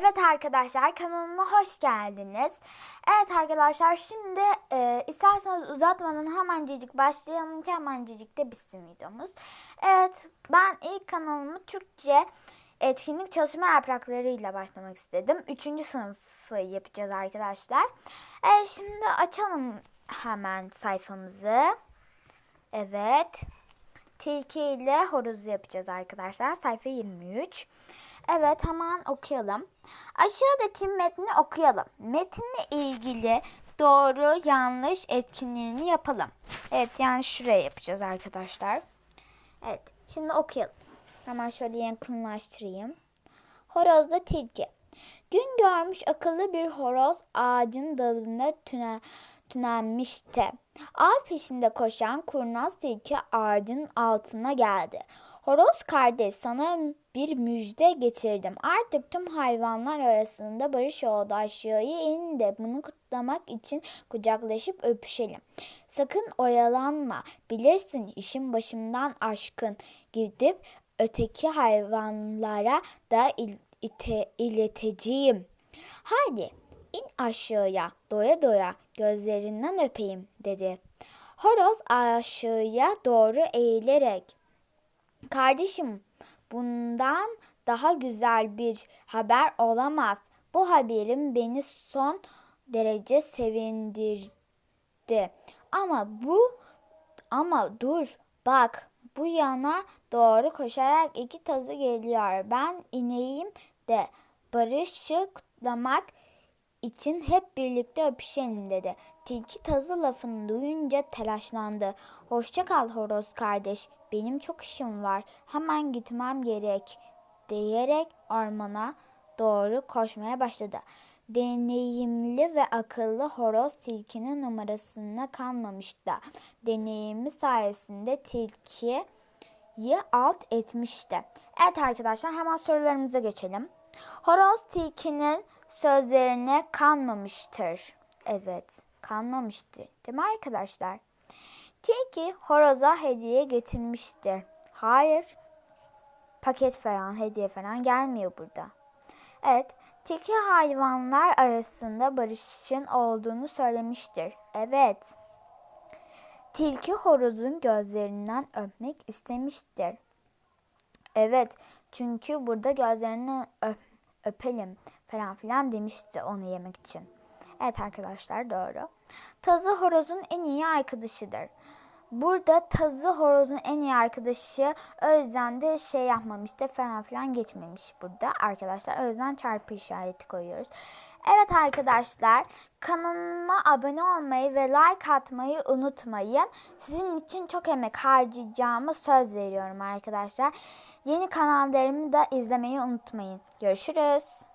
Evet arkadaşlar kanalıma hoş geldiniz. Evet arkadaşlar şimdi e, isterseniz uzatmadan hemencecik başlayalım ki hemencecik de bitsin videomuz. Evet ben ilk kanalımı Türkçe etkinlik çalışma yapraklarıyla başlamak istedim. Üçüncü sınıfı yapacağız arkadaşlar. Evet şimdi açalım hemen sayfamızı. Evet. Tilki ile horozu yapacağız arkadaşlar. Sayfa 23. Evet hemen okuyalım. Aşağıdaki metni okuyalım. Metinle ilgili doğru yanlış etkinliğini yapalım. Evet yani şuraya yapacağız arkadaşlar. Evet şimdi okuyalım. Hemen şöyle yakınlaştırayım. Horozda tilki. Gün görmüş akıllı bir horoz ağacın dalında tüne, tünenmişti. Ağ peşinde koşan kurnaz tilki ağacın altına geldi. Horoz kardeş sana bir müjde getirdim. Artık tüm hayvanlar arasında barış oldu. Aşağıya in de bunu kutlamak için kucaklaşıp öpüşelim. Sakın oyalanma. Bilirsin işin başımdan aşkın. Gidip öteki hayvanlara da il- ite- ileteceğim. Hadi in aşağıya doya doya gözlerinden öpeyim dedi. Horoz aşağıya doğru eğilerek Kardeşim, bundan daha güzel bir haber olamaz. Bu haberim beni son derece sevindirdi. Ama bu ama dur bak bu yana doğru koşarak iki tazı geliyor. Ben ineyim de barışı kutlamak için hep birlikte öpüşelim dedi. Tilki tazı lafını duyunca telaşlandı. Hoşça kal horoz kardeş. Benim çok işim var. Hemen gitmem gerek diyerek ormana doğru koşmaya başladı. Deneyimli ve akıllı horoz tilkinin numarasına kanmamıştı. Deneyimi sayesinde tilkiyi alt etmişti. Evet arkadaşlar hemen sorularımıza geçelim. Horoz tilkinin sözlerine kanmamıştır. Evet, kanmamıştır. Değil mi arkadaşlar? Tilki horoza hediye getirmiştir. Hayır. Paket falan, hediye falan gelmiyor burada. Evet, tilki hayvanlar arasında barışın olduğunu söylemiştir. Evet. Tilki horozun gözlerinden öpmek istemiştir. Evet, çünkü burada gözlerini öp, öpelim falan filan demişti onu yemek için. Evet arkadaşlar doğru. Tazı horozun en iyi arkadaşıdır. Burada tazı horozun en iyi arkadaşı o yüzden de şey yapmamış da falan filan geçmemiş burada arkadaşlar. O yüzden çarpı işareti koyuyoruz. Evet arkadaşlar kanalıma abone olmayı ve like atmayı unutmayın. Sizin için çok emek harcayacağımı söz veriyorum arkadaşlar. Yeni kanallarımı da izlemeyi unutmayın. Görüşürüz.